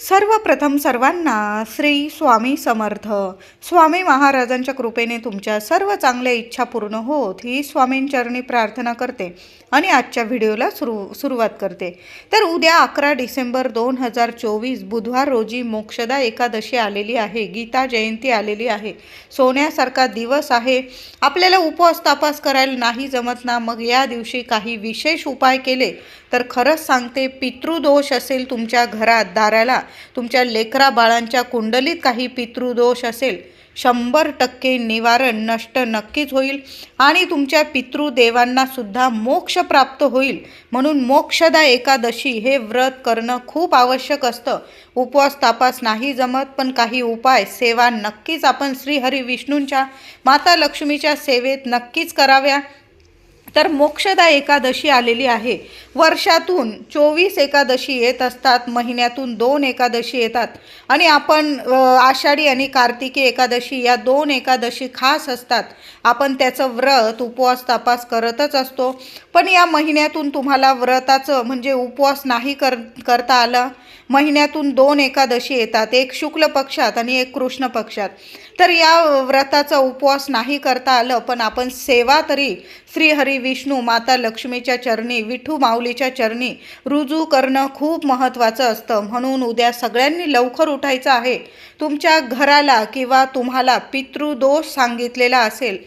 सर्वप्रथम सर्वांना श्री स्वामी समर्थ. स्वामी महाराजांच्या कृपेने तुमच्या सर्व चांगल्या इच्छा पूर्ण होत ही स्वामींचरणी प्रार्थना करते आणि आजच्या व्हिडिओला सुरू सुरुवात करते. तर उद्या अकरा डिसेंबर दोन हजार चोवीस बुधवार रोजी मोक्षदा एकादशी आलेली आहे गीता जयंती आलेली आहे. सोन्यासारखा दिवस आहे. आपल्याला उपवास तापास करायला नाही जमत ना मग या दिवशी काही विशेष उपाय केले तर खरंच सांगते पितृदोष असेल तुमच्या घरात दाराला तुमच्या लेकरा बाळांच्या कुंडलीत काही पितृदोष असेल शंभर टक्के निवारण नष्ट नक्कीच होईल आणि तुमच्या पितृदेवांना सुद्धा मोक्ष प्राप्त होईल. म्हणून मोक्षदा एकादशी हे व्रत करणं खूप आवश्यक असतं. उपवास तापास नाही जमत पण काही उपाय सेवा नक्कीच आपण श्रीहरी विष्णूंच्या माता लक्ष्मीच्या सेवेत नक्कीच कराव्या. तर मोक्षदा एकादशी आलेली आहे. वर्षातून चोवीस एकादशी येत असतात महिन्यातून दोन एकादशी येतात. आणि आपण आषाढी आणि कार्तिकी एकादशी या दोन एकादशी खास असतात. आपण त्याचं व्रत उपवास तपास करतच असतो. पण या महिन्यातून तुम्हाला व्रताचं म्हणजे उपवास नाही कर करता आलं. महिन्यातून दोन एकादशी येतात. एक शुक्ल पक्षात आणि एक कृष्ण पक्षात. तर या व्रताचा उपवास नाही करता आलं पण आपण सेवा तरी श्रीहरी विष्णू माता लक्ष्मीच्या चरणी विठू माऊलीच्या चरणी रुजू करणं खूप महत्त्वाचं असतं. म्हणून उद्या सगळ्यांनी लवकर उठायचं आहे. तुमच्या घराला किंवा तुम्हाला पितृदोष सांगितलेला असेल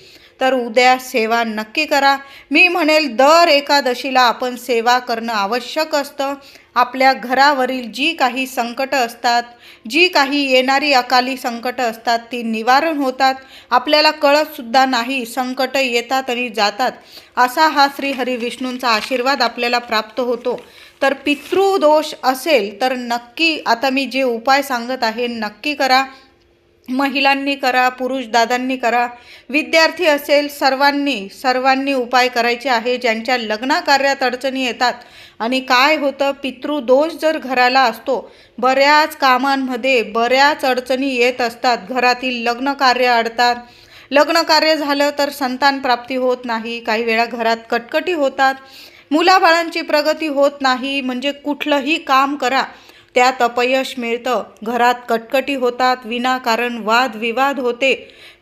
तर उद्या सेवा नक्की करा. मी म्हणेल दर एकादशीला आपण सेवा करणं आवश्यक असतं. आपल्या घरावरील जी काही संकटं असतात जी काही येणारी अकाली संकटं असतात ती निवारण होतात. आपल्याला कळतसुद्धा नाही संकटं येतात आणि जातात. असा हा श्री हरी विष्णूंचा आशीर्वाद आपल्याला प्राप्त होतो. तर पितृदोष असेल तर नक्की आता मी जे उपाय सांगत आहे नक्की करा. महिलांनी करा पुरुष दादांनी करा. विद्यार्थी असेल सर्वांनी सर्वांनी उपाय करायचे आहे ज्यांच्या लग्नाकार्यात अडचणी येतात. आणि काय होतं पितृदोष जर घराला असतो बऱ्याच कामांमध्ये बऱ्याच अडचणी येत असतात. घरातील लग्नकार्य अडतात. लग्नकार्य झालं तर संतान प्राप्ती होत नाही. काही वेळा घरात कटकटी होतात. मुलाबाळांची प्रगती होत नाही. म्हणजे कुठलंही काम करा. त्यात अपयश मिळतं. घरात कटकटी होतात विनाकारण वादविवाद होते.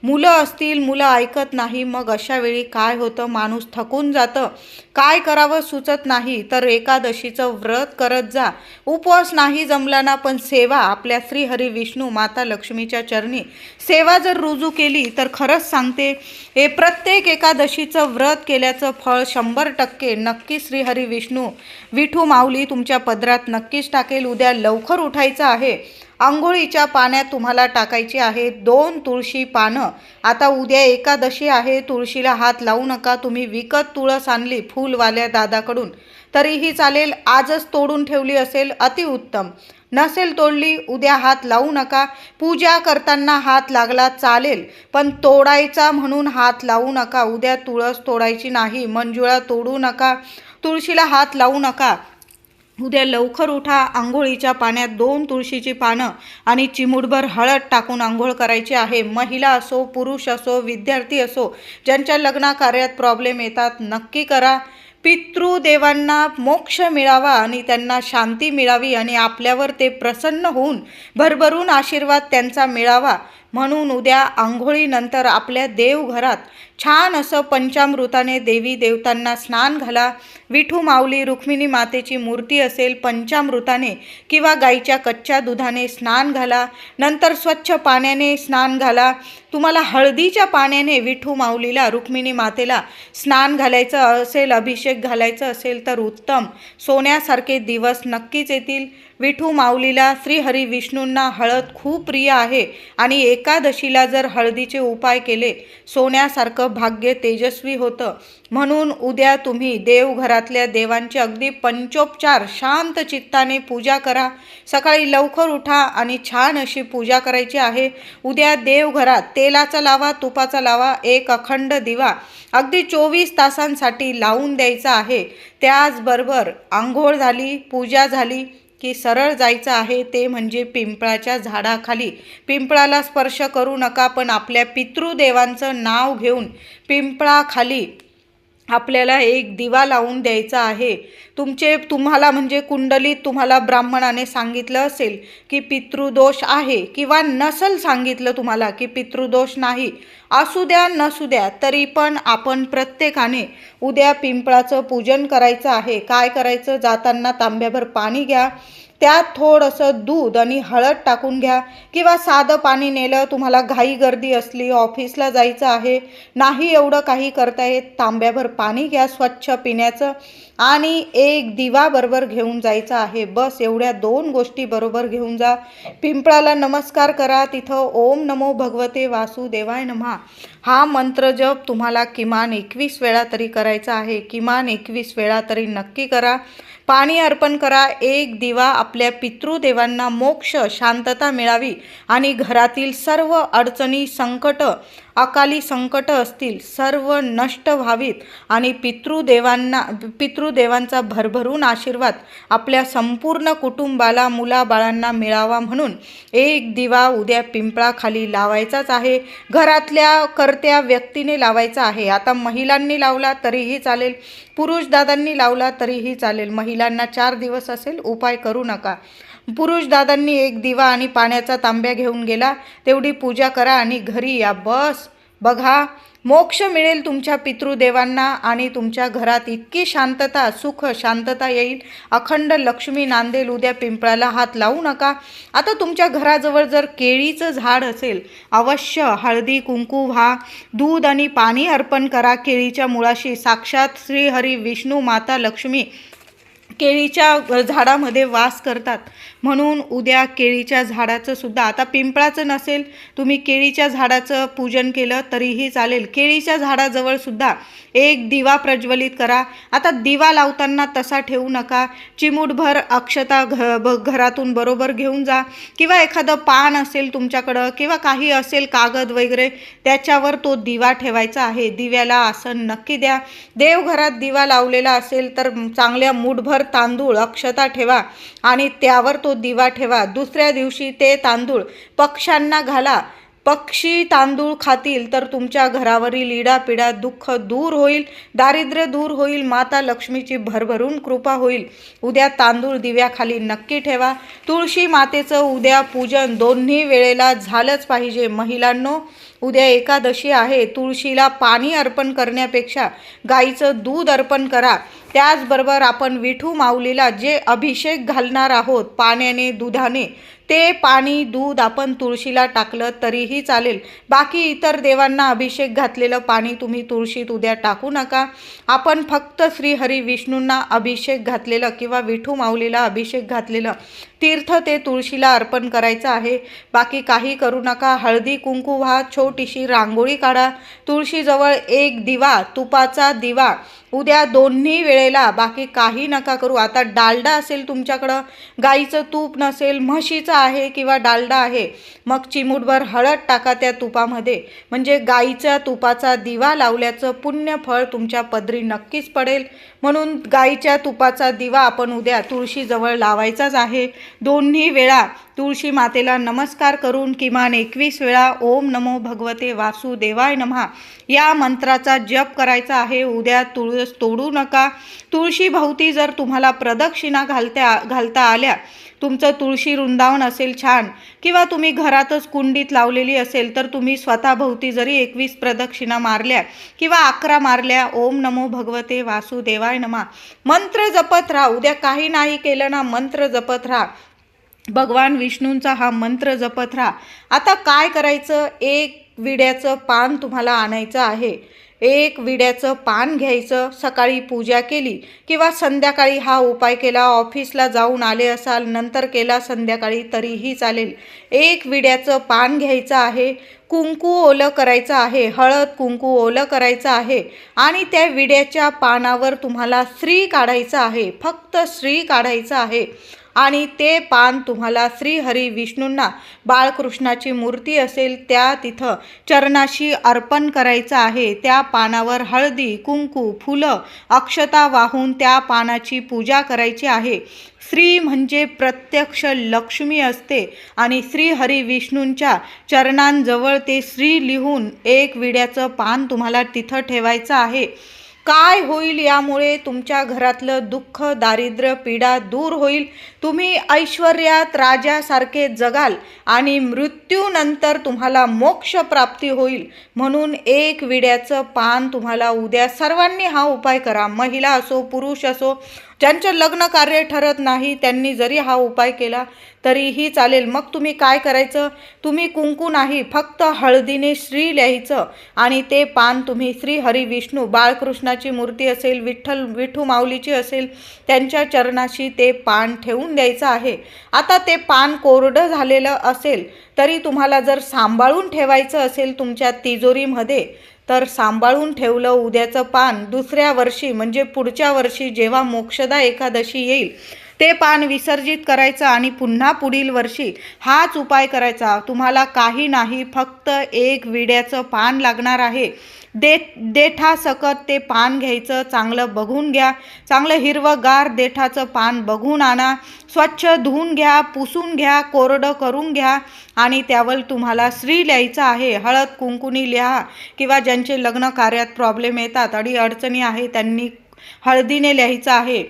मुलं असतील मुलं ऐकत नाही मग अशा वेळी काय होतं? माणूस थकून जातं. काय करावं सुचत नाही. तर एकादशीचं व्रत करत जा. उपवास नाही जमला ना पण सेवा. आपल्या श्रीहरी विष्णू माता लक्ष्मीच्या चरणी सेवा जर रुजू केली तर खरंच सांगते हे प्रत्येक एकादशीचं व्रत केल्याचं फळ शंभर टक्के नक्की श्रीहरी विष्णू विठू माऊली तुमच्या पदरात नक्कीच टाकेल. उद्या लवकर उठायचं आहे. आंघोळीच्या पाण्यात तुम्हाला टाकायची आहे. दोन तुळशी पानं. आता उद्या एकादशी आहे. तुळशीला हात लावू नका. तुम्ही विकत तुळस आणली फुलवाल्या दादाकडून. तरीही चालेल. आजच तोडून ठेवली असेल. अतिउत्तम नसेल तोडली उद्या हात लावू नका. पूजा करताना हात लागला चालेल. पण तोडायचा म्हणून हात लावू नका. उद्या तुळस तोडायची नाही. मंजुळा तोडू नका. तुळशीला हात लावू नका. उद्या लवकर उठा आंघोळीच्या पाण्यात दोन तुळशीची पानं आणि चिमूटभर हळद टाकून आंघोळ करायची आहे. महिला असो पुरुष असो विद्यार्थी असो ज्यांच्या लग्नाकार्यात प्रॉब्लेम येतात नक्की करा. पितृदेवांना मोक्ष मिळावा आणि त्यांना शांती मिळावी आणि आपल्यावर ते प्रसन्न होऊन भरभरून आशीर्वाद त्यांचा मिळावा. म्हणून उद्या आंघोळीनंतर आपल्या देवघरात छान असं पंचामृताने देवी देवतांना स्नान घाला. विठू माऊली रुक्मिणी मातेची मूर्ती असेल पंचामृताने किंवा गाईच्या कच्च्या दुधाने स्नान घाला. नंतर स्वच्छ पाण्याने स्नान घाला. तुम्हाला हळदीच्या पाण्याने विठू माऊलीला रुक्मिणी मातेला स्नान घालायचं असेल अभिषेक घालायचं असेल तर उत्तम. सोन्यासारखे दिवस नक्कीच येतील. विठू माऊलीला श्रीहरी विष्णूंना हळद खूप प्रिय आहे आणि एकादशीला जर हळदीचे उपाय केले सोन्यासारखं भाग्य तेजस्वी होतं. म्हणून उद्या तुम्ही देवघरातल्या देवांची अगदी पंचोपचार शांत चित्ताने पूजा करा. सकाळी लवकर उठा आणि छान अशी पूजा करायची आहे. उद्या देवघरात तेलाचा लावा तुपाचा लावा एक अखंड दिवा अगदी चोवीस तासांसाठी लावून द्यायचा आहे. त्याचबरोबर आंघोळ झाली पूजा झाली की सरळ जायचं आहे ते म्हणजे पिंपळाच्या झाडाखाली. पिंपळाला स्पर्श करू नका पण आपल्या पितृदेवांचं नाव घेऊन पिंपळाखाली आपल्याला एक दिवा लावून द्यायचा आहे. तुमचे तुम्हाला म्हणजे कुंडलीत तुम्हाला ब्राह्मणाने सांगितलं असेल की पितृदोष आहे किंवा नसल सांगितलं तुम्हाला की पितृदोष नाही. असू द्या नसू द्या तरी पण आपण प्रत्येकाने उद्या पिंपळाचं पूजन करायचं आहे. काय करायचं? जाताना तांब्याभर पाणी घ्या. त्यात थोडंसं दूध आणि हळद टाकून घ्या किंवा साधं पाणी नेलं तुम्हाला घाई गर्दी असली ऑफिसला जायचं आहे नाही एवढं काही करता येत तांब्याभर पाणी घ्या स्वच्छ पिण्याचं आणि एक दिवा बरोबर घेऊन जायचं आहे. बस एवढ्या दोन गोष्टी बरोबर घेऊन जा. पिंपळाला नमस्कार करा. तिथं ओम नमो भगवते वासुदेवाय नमहा. हा मंत्र जप तुम्हाला किमान एकवीस वेळा तरी करायचा आहे. किमान एकवीस वेळा तरी नक्की करा. पाणी अर्पण करा. एक दिवा आपल्या पितृदेवांना मोक्ष शांतता मिळावी आणि घरातील सर्व अडचणी संकट अकाली संकट असतील सर्व नष्ट व्हावीत आणि पितृदेवांना पितृदेवांचा भरभरून आशीर्वाद आपल्या संपूर्ण कुटुंबाला मुलाबाळांना मिळावा म्हणून एक दिवा उद्या पिंपळाखाली लावायचाच आहे. घरातल्या कर्त्या व्यक्तीने लावायचा आहे. आता महिलांनी लावला तरीही चालेल पुरुषदादांनी लावला तरीही चालेल. महिलांना चार दिवस असेल उपाय करू नका. पुरुष दादांनी एक दिवा आणि पाण्याचा तांब्या घेऊन गेला. तेवढी पूजा करा आणि घरी या बस. बघा मोक्ष मिळेल तुमच्या पितृदेवांना आणि तुमच्या घरात इतकी शांतता सुख शांतता येईल. अखंड लक्ष्मी नांदेल उद्या पिंपळाला हात लावू नका. आता तुमच्या घराजवळ जर केळीचं झाड असेल अवश्य हळदी कुंकू व्हा. दूध आणि पाणी अर्पण करा. केळीच्या मुळाशी साक्षात श्रीहरी विष्णू माता लक्ष्मी. केळीच्या झाडामध्ये वास करतात. म्हणून उद्या केळीच्या झाडाचं सुद्धा आता पिंपळाचं नसेल तुम्ही केळीच्या झाडाचं पूजन केलं तरीही चालेल. केळीच्या झाडाजवळ सुद्धा एक दिवा प्रज्वलित करा. आता दिवा लावताना तसा ठेवू नका. चिमूटभर अक्षता घ ब घरातून बरोबर घेऊन जा. किंवा एखादं पान असेल तुमच्याकडं किंवा काही असेल कागद वगैरे त्याच्यावर तो दिवा ठेवायचा आहे. दिव्याला आसन नक्की द्या. देवघरात दिवा लावलेला असेल तर चांगल्या मूठभर तांदूळ अक्षता ठेवा आणि त्यावर तो दिवा ठेवा. दुसऱ्या दिवशी ते तांदूळ पक्ष्यांना घाला. पक्षी तांदूळ खातील तर तुमच्या घरावरील इडापिडा दुःख दूर होईल दारिद्र्य दूर होईल माता लक्ष्मीची भरभरून कृपा होईल. उद्या तांदूळ दिव्याखाली नक्की ठेवा. तुळशी मातेचं उद्या पूजन दोन्ही वेळेला झालंच पाहिजे. महिलांनो उद्या एकादशी आहे. तुळशीला पाणी अर्पण करण्यापेक्षा गाईचं दूध अर्पण करा. त्याचबरोबर आपण विठू माऊलीला जे अभिषेक घालणार आहोत पाण्याने दुधाने ते पाणी दूध आपण तुळशीला टाकलं तरीही चालेल. बाकी इतर देवांना अभिषेक घातलेलं पाणी तुम्ही तुळशीत उद्या टाकू नका. आपण फक्त श्रीहरी विष्णूंना अभिषेक घातलेलं किंवा विठू माऊलीला अभिषेक घातलेलं तीर्थ ते तुळशीला अर्पण करायचं आहे. बाकी काही करू नका. हळदी कुंकू व्हा छोटीशी रांगोळी काढा. तुळशीजवळ एक दिवा तुपाचा दिवा उद्या दोन्ही वेळेला बाकी काही नका करू. आता डालडा असेल तुमच्याकडं गाईचं तूप नसेल म्हशीचं आहे किंवा डालडा आहे मग चिमूटभर हळद टाका त्या तुपामध्ये. म्हणजे गाईच्या तुपाचा दिवा लावल्याचं पुण्य फळ तुमच्या पदरी नक्कीच पडेल. म्हणून गाईच्या तुपाचा दिवा आपण उद्या तुळशीजवळ लावायचाच आहे. दोन्ही वेळा तुळशी मातेला नमस्कार करून किमान एकवीस वेळा ओम नमो भगवते वासुदेवाय नमहा. या मंत्राचा जप करायचा आहे. उद्या तुळस तोडू नका. तुळशी भोवती जर तुम्हाला प्रदक्षिणा घालत्या घालता आल्या तुमचं तुळशी वृंदावन असेल छान किंवा तुम्ही घरातच कुंडीत लावलेली असेल तर तुम्ही स्वतःभोवती जरी एकवीस प्रदक्षिणा मारल्या किंवा अकरा मारल्या ओम नमो भगवते वासुदेवाय नमा. मंत्र जपत राहा. उद्या काही नाही केलं ना मंत्र जपत राहा. भगवान विष्णूंचा हा मंत्र जपत राहा. आता काय करायचं? एक विड्याचं पान तुम्हाला आणायचं आहे. एक विड्याचं पान घ्यायचं सकाळी पूजा केली किंवा संध्याकाळी हा उपाय केला ऑफिसला जाऊन आले असाल नंतर केला संध्याकाळी तरीही चालेल. एक विड्याचं पान घ्यायचं आहे कुंकू ओलं करायचं आहे हळद कुंकू ओलं करायचं आहे आणि त्या विड्याच्या पानावर तुम्हाला श्री काढायचं आहे फक्त श्री काढायचं आहे. आणि ते पान तुम्हाला श्रीहरी विष्णूंना बाळकृष्णाची मूर्ती असेल त्या तिथं चरणाशी अर्पण करायचं आहे. त्या पानावर हळदी कुंकू फुलं अक्षता वाहून त्या पानाची पूजा करायची आहे. श्री म्हणजे प्रत्यक्ष लक्ष्मी असते आणि श्रीहरी विष्णूंच्या चरणांजवळ ते श्री लिहून एक विड्याचं पान तुम्हाला तिथं ठेवायचं आहे. काय होईल यामुळे तुमच्या घरातलं दुःख दारिद्र्य पीडा दूर होईल? तुम्ही ऐश्वर्यात राजासारखे जगाल आणि मृत्यूनंतर तुम्हाला मोक्ष प्राप्ती होईल. म्हणून एक विड्याचं पान तुम्हाला उद्या सर्वांनी हा उपाय करा. महिला असो पुरुष असो ज्यांचं लग्न कार्य ठरत नाही त्यांनी जरी हा उपाय केला तरीही चालेल. मग तुम्ही काय करायचं? तुम्ही कुंकू नाही फक्त हळदीने श्री लिहायचं आणि ते पान तुम्ही श्री हरी विष्णू बाळकृष्णाची मूर्ती असेल विठ्ठल विठू माऊलीची असेल त्यांच्या चरणाशी ते पान ठेवून द्यायचं आहे. आता ते पान कोरडं झालेलं असेल तरी तुम्हाला जर सांभाळून ठेवायचं असेल तुमच्या तिजोरीमध्ये तर सांभाळून ठेवलं उद्याचं पान दुसऱ्या वर्षी म्हणजे पुढच्या वर्षी जेव्हा मोक्षदा एकादशी येईल ते पान विसर्जित करायचं आणि पुन्हा पुढील वर्षी हाच उपाय करायचा. तुम्हाला काही नाही फक्त एक विड्याचं पान लागणार आहे. दे देठासकट ते पान घ्यायचं चांगलं बघून घ्या. चांगलं हिरवंगार देठाचं पान बघून आणा. स्वच्छ धुवून घ्या पुसून घ्या कोरडं करून घ्या आणि त्यावर तुम्हाला श्री लिहायचं आहे. हळद कुंकुनी लिहा किंवा ज्यांचे लग्न कार्यात प्रॉब्लेम येतात आणि अडचणी आहे त्यांनी हळदीने लिहायचं आहे.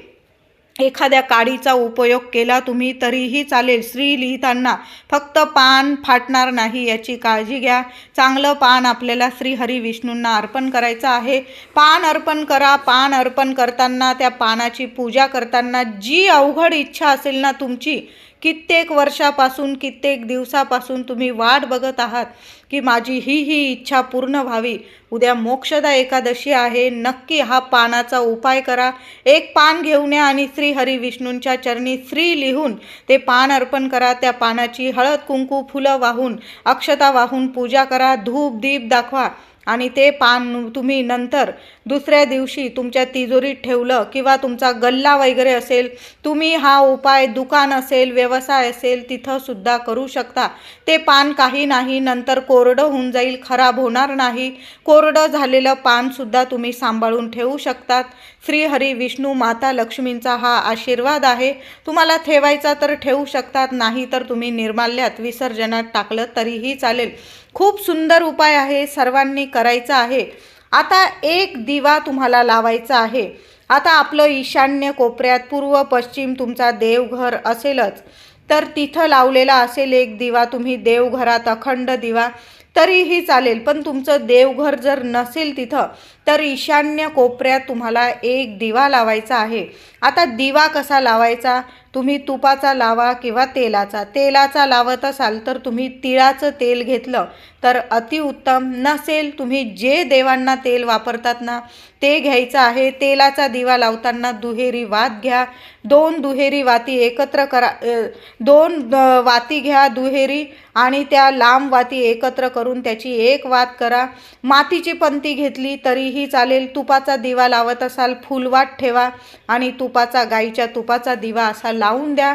एखाद्या काडीचा उपयोग केला तुम्ही तरीही चालेल. श्री लिहिताना फक्त पान फाटणार नाही याची काळजी घ्या. चांगलं पान आपल्याला श्री हरी विष्णूंना अर्पण करायचं आहे. पान अर्पण करा. पान अर्पण करताना त्या पानाची पूजा करताना जी अवघड इच्छा असेल ना तुमची कित्येक वर्षापासून कित्येक दिवसापासून तुम्ही वाट बघत आहात की माझी ही ही इच्छा पूर्ण व्हावी. उद्या मोक्षदा एकादशी आहे. नक्की हा पानाचा उपाय करा. एक पान घेऊन या आणि श्री हरी विष्णूंच्या चरणी श्री लिहून ते पान अर्पण करा. त्या पानाची हळद कुंकू फुलं वाहून अक्षता वाहून पूजा करा. धूप दीप दाखवा. आणि ते पान तुम्ही नंतर दुसऱ्या दिवशी तुमच्या तिजोरीत ठेवलं किंवा तुमचा गल्ला वगैरे असेल तुम्ही हा उपाय दुकान असेल व्यवसाय असेल तिथंसुद्धा करू शकता. ते पान काही नाही नंतर कोरडं होऊन जाईल खराब होणार नाही. कोरडं झालेलं पानसुद्धा तुम्ही सांभाळून ठेवू शकतात. श्रीहरी विष्णू माता लक्ष्मींचा हा आशीर्वाद आहे. तुम्हाला ठेवायचा तर ठेवू शकतात नाही तर तुम्ही निर्माल्यात विसर्जनात टाकलं तरीही चालेल. खूप सुंदर उपाय आहे सर्वांनी करायचा आहे. आता एक दिवा तुम्हाला लावायचा आहे. आता आपलं ईशान्य कोपऱ्यात पूर्व पश्चिम तुमचा देवघर असेलच. तर तिथं लावलेला असेल एक दिवा तुम्ही देवघरात अखंड दिवा तरीही चालेल. पण तुमचं देवघर जर नसेल तिथं तर ईशान्य कोपऱ्यात तुम्हाला एक दिवा लावायचा आहे. आता दिवा कसा लावायचा? तुम्ही तुपाचा लावा किंवा तेलाचा. तेलाचा लावत असाल तर तुम्ही तिळाचं तेल घेतलं तर अतिउत्तम नसेल तुम्ही जे देवांना तेल वापरतात ना ते घ्यायचं आहे. तेलाचा दिवा लावताना दुहेरी वात घ्या. दोन दुहेरी वाती एकत्र करा दोन वाती घ्या दुहेरी आणि त्या लांब वाती एकत्र करून त्याची एक वात करा. मातीची पंती घेतली तरी तरीही चालेल तुपाचा दिवा लावत असाल फुलवाट ठेवा आणि तुपाचा गाईच्या तुपाचा दिवा असा लावून द्या.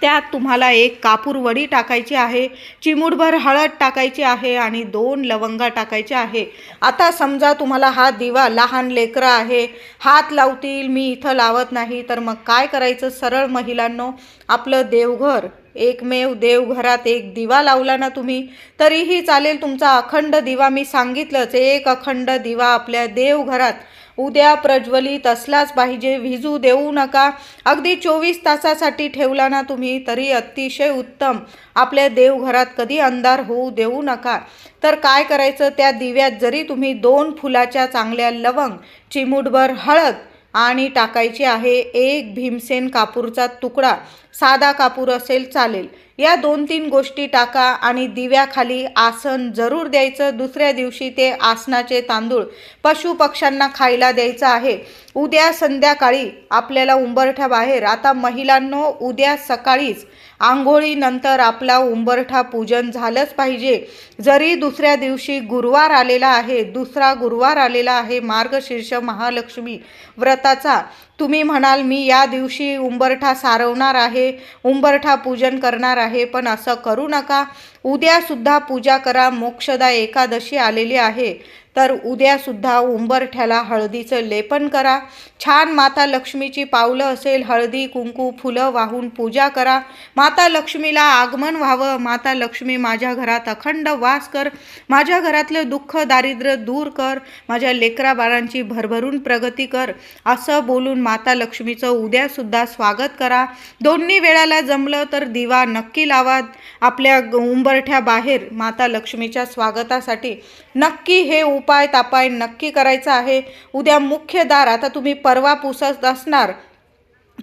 त्यात तुम्हाला एक कापूर वडी टाकायची आहे चिमूटभर हळद टाकायची आहे आणि दोन लवंगा टाकायच्या आहे. आता समजा तुम्हाला हा दिवा लहान लेकरं आहे हात लावतील मी इथं लावत नाही तर मग काय करायचं? सरळ महिलांनो आपलं देवघर एकमेव देवघरात एक दिवा लावला ना तुम्ही तरीही चालेल तुमचा अखंड दिवा. मी सांगितलंच एक अखंड दिवा आपल्या देवघरात उद्या प्रज्वलित असलाच पाहिजे विजू देऊ नका. अगदी चोवीस तासासाठी ठेवला ना तुम्ही तरी अतिशय उत्तम. आपल्या देवघरात कधी अंधार होऊ देऊ नका. तर काय करायचं त्या दिव्यात जरी तुम्ही दोन फुलाच्या चांगल्या लवंग चिमूटभर हळद आणि टाकायची आहे एक भीमसेन कापूरचा तुकडा. साधा कापूर असेल चालेल. या दोन तीन गोष्टी टाका आणि दिव्याखाली आसन जरूर द्यायचं. दुसऱ्या दिवशी ते आसनाचे तांदूळ पशुपक्ष्यांना खायला द्यायचं आहे. उद्या संध्याकाळी आपल्याला उंबरठा बाहेर. आता महिलांनो उद्या सकाळीच आंघोळीनंतर आपला उंबरठा पूजन झालंच पाहिजे. जरी दुसऱ्या दिवशी गुरुवार आलेला आहे दुसरा गुरुवार आलेला आहे मार्गशीर्ष महालक्ष्मी व्रताचा तुम्ही म्हणाल मी या दिवशी उंबरठा सारवणार आहे उंबरठा पूजन करणार आहे पण असं करू नका. उद्यासुद्धा पूजा करा मोक्षदा एकादशी आलेली आहे. तर उद्यासुद्धा उंबरठ्याला हळदीचं लेपन करा. छान माता लक्ष्मीची पावलं असेल हळदी कुंकू फुलं वाहून पूजा करा. माता लक्ष्मीला आगमन व्हावं. माता लक्ष्मी माझ्या घरात अखंड वास कर. माझ्या घरातलं दुःख दारिद्र्य दूर कर. माझ्या लेकरा बाळांची भरभरून प्रगती कर. असं बोलून माता लक्ष्मीचं उद्यासुद्धा स्वागत करा. दोन्ही वेळाला जमलं तर दिवा नक्की लावा. आपल्या ग- उंबरठ्या बाहेर माता लक्ष्मीच्या स्वागतासाठी नक्की हे उप उपाय तापाय नक्की करायचं आहे. उद्या मुख्य दार आता तुम्ही परवा पुसत असणार.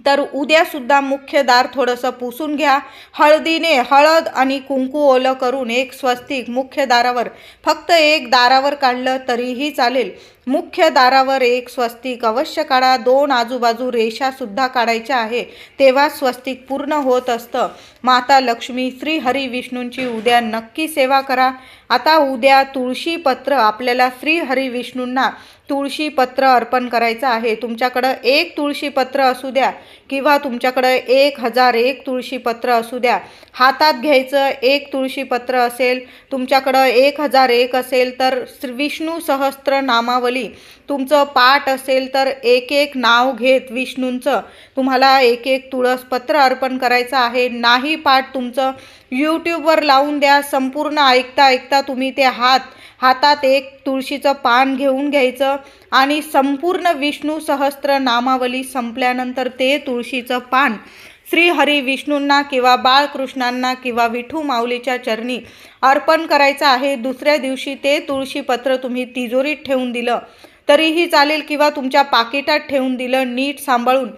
तर उद्यासुद्धा मुख्य दार थोडंसं पुसून घ्या. हळदीने हळद आणि कुंकू ओलं करून एक स्वस्तिक मुख्य दारावर फक्त एक दारावर काढलं तरीही चालेल. मुख्य दारावर एक स्वस्तिक अवश्य काढा. दोन आजूबाजू रेषासुद्धा काढायच्या आहे. तेव्हा स्वस्तिक पूर्ण होत असतं. माता लक्ष्मी श्री हरी विष्णूंची उद्या नक्की सेवा करा. आता उद्या तुळशीपत्र आपल्याला श्री हरी विष्णूंना तुळशीपत्र अर्पण करायचं आहे. तुमच्याकडं एक तुळशीपत्र असू द्या किंवा तुमच्याकडं एक हजार एक तुळशीपत्र असू द्या. हातात घ्यायचं एक तुळशीपत्र असेल तुमच्याकडं एक हजार एक असेल तर श्री विष्णू सहस्त्र नामावली. तुमचं पाठ असेल तर एक एक नाव घेत विष्णूंचं. तुम्हाला एक एक तुळसपत्र अर्पण करायचं आहे. नाही पाठ तुमचं यूट्यूबवर लावून द्या. संपूर्ण ऐकता ऐकता तुम्ही ते हात हातात एक तुळशीचं पान घेऊन घ्यायचं आणि संपूर्ण विष्णू सहस्त्र नामावली संपल्यानंतर ते तुळशीचं पान श्री हरी विष्णूंना किंवा बाळकृष्णांना किंवा विठू माऊलीच्या चरणी अर्पण करायचं आहे. दुसऱ्या दिवशी ते तुळशीपत्र तुम्ही तिजोरीत ठेवून दिलं. तरीही चालेल किंवा तुमच्या पाकिटात ठेवून दिलं नीट सांभाळून.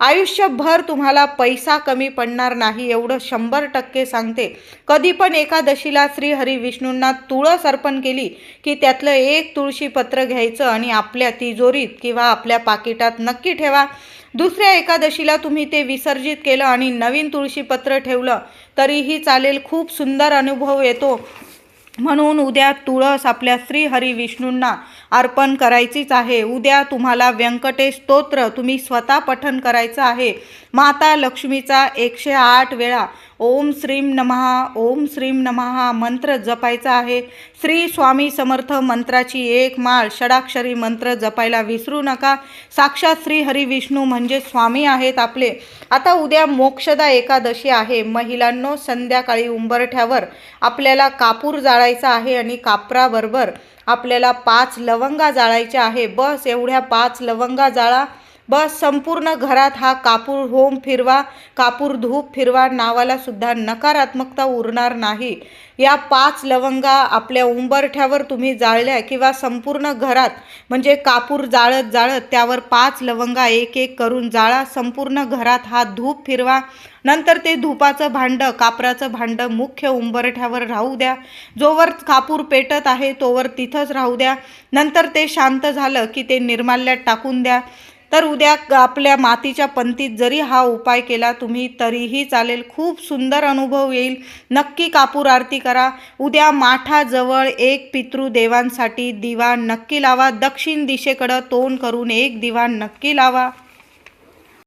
आयुष्यभर तुम्हाला पैसा कमी पडणार नाही एवढं शंभर टक्के सांगते. कधी पण एकादशीला श्रीहरी विष्णूंना तुळस अर्पण केली की त्यातलं एक तुळशीपत्र घ्यायचं आणि आपल्या तिजोरीत किंवा आपल्या पाकिटात नक्की ठेवा. दुसऱ्या एकादशीला तुम्ही ते विसर्जित केलं आणि नवीन तुळशीपत्र ठेवलं तरीही चालेल खूप सुंदर अनुभव येतो. म्हणून उद्या तुळस आपल्या श्रीहरी विष्णूंना अर्पण करायचीच आहे. उद्या तुम्हाला व्यंकटेश स्तोत्र तुम्ही स्वतः पठण करायचं आहे. माता लक्ष्मीचा एकशे आठ वेळा ओम श्रीम नमहा ओम श्रीम नमहा मंत्र जपायचा आहे. श्री स्वामी समर्थ मंत्राची एक माळ षडाक्षरी मंत्र जपायला विसरू नका. साक्षात श्री हरी विष्णू म्हणजे स्वामी आहेत आपले. आता उद्या मोक्षदा एकादशी आहे. महिलांनो संध्याकाळी उंबरठ्यावर आपल्याला कापूर जाळायचा आहे आणि कापराबरोबर आपल्याला पाच लवंगा जाळायच्या आहे. बस एवढ्या पाच लवंगा जाळा. बस संपूर्ण घरात हा कापूर होम फिरवा कापूर धूप फिरवा नावाला सुद्धा नकारात्मकता उरणार नाही. या पाच लवंगा आपल्या उंबरठ्यावर तुम्ही जाळल्या किंवा संपूर्ण घरात म्हणजे कापूर जाळत जाळत त्यावर पाच लवंगा एक एक करून जाळा संपूर्ण घरात हा धूप फिरवा. नंतर ते धुपाचं भांडं कापराचं भांडं मुख्य उंबरठ्यावर राहू द्या. जोवर कापूर पेटत आहे तोवर तिथंच राहू द्या. नंतर ते शांत झालं की ते निर्माल्यात टाकून द्या. तर उद्या आपल्या मातीच्या पंतीत जरी हा उपाय केला तुम्ही तरीही चालेल. खूप सुंदर अनुभव येईल. नक्की कापूर आरती करा. उद्या माठाजवळ एक पितृदेवांसाठी दिवा नक्की लावा. दक्षिण दिशेकडं तोंड करून एक दिवा नक्की लावा.